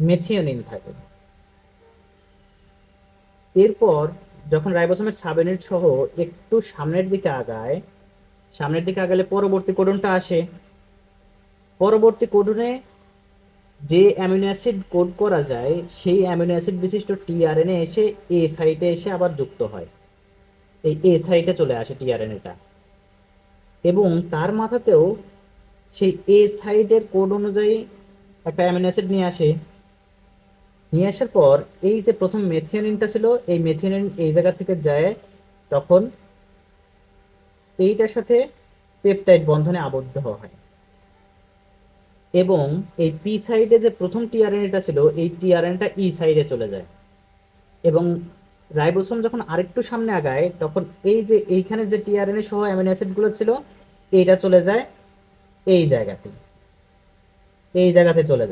Methionine থাকে এরপর যখন রাইবোসোমের সাবইউনিট সহ একটু সামনের দিকে আগায়, সামনের দিকে আগালে পরবর্তী কোডনটা আসে। পরবর্তী কোডনে যে অ্যামিনো অ্যাসিড কোড করা যায়, সেই অ্যামিনো অ্যাসিড বিশিষ্ট টিআরএনএ এসে এ সাইটে এসে আবার যুক্ত হয়। এই এ সাইটে চলে আসে টিআরএনএটা। এবং তার মাথাতেও সেই এ সাইডের কোড অনুযায়ী একটা অ্যামিনো অ্যাসিড নিয়ে আসে। নিয়ে আসার পর এই যে প্রথম মেথিওনিনটা ছিল, এই মেথিওনিন এই জায়গা থেকে যায় তখন এইটার সাথে পেপটাইড বন্ধনে আবদ্ধ হয়। এবং এই পি সাইডে যে প্রথম টিআরএনএটা ছিল, এই টিআরএনটা ই সাইডে চলে যায়। এবং রাইবোসোম যখন আরেকটু সামনে আগায়, তখন এই যে এইখানে যে টিআরএনএ সহ অ্যামিনো অ্যাসিডগুলো ছিল, এইটা চলে যায় এই জায়গাতে। এই জায়গাতে চলে যায়।